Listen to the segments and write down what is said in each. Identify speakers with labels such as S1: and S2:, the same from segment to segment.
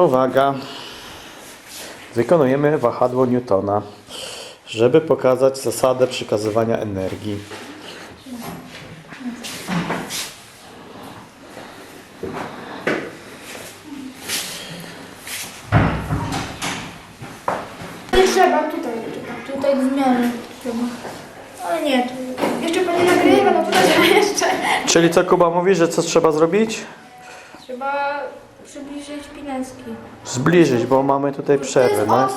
S1: Uwaga. Wykonujemy wahadło Newtona, żeby pokazać zasadę przekazywania energii.
S2: Nie trzeba, tutaj, tutaj, miarę trzeba. Ale nie, tu jeszcze pani nagrywa, no to trzeba jeszcze.
S1: Czyli co Kuba mówi, że co trzeba zrobić?
S2: Trzeba przybliżyć Pilecki.
S1: Zbliżyć, bo mamy tutaj przerwę. No.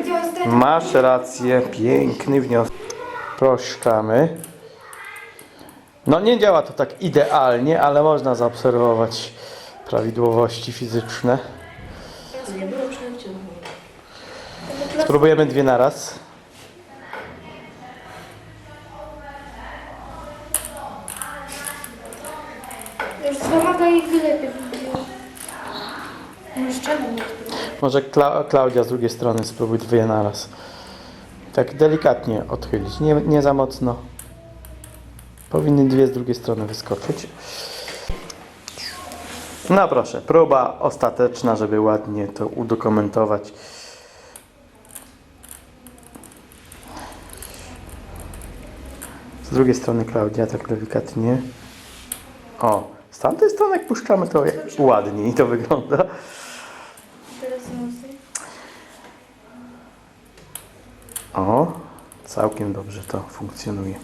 S2: gdzie.
S1: Masz rację, piękny wniosek. Proszczamy. No nie działa to tak idealnie, ale można zaobserwować prawidłowości fizyczne. Spróbujemy dwie naraz.
S2: Już pomaga i wylepiej. Może czemu nie
S1: Może Kla Klaudia z drugiej strony spróbuj dwie naraz. Tak delikatnie odchylić, nie, nie za mocno. Powinny dwie z drugiej strony wyskoczyć. No proszę, próba ostateczna, żeby ładnie to udokumentować. Z drugiej strony Klaudia tak delikatnie. O, z tamtej strony jak puszczamy to ładniej to wygląda. O, całkiem dobrze to funkcjonuje.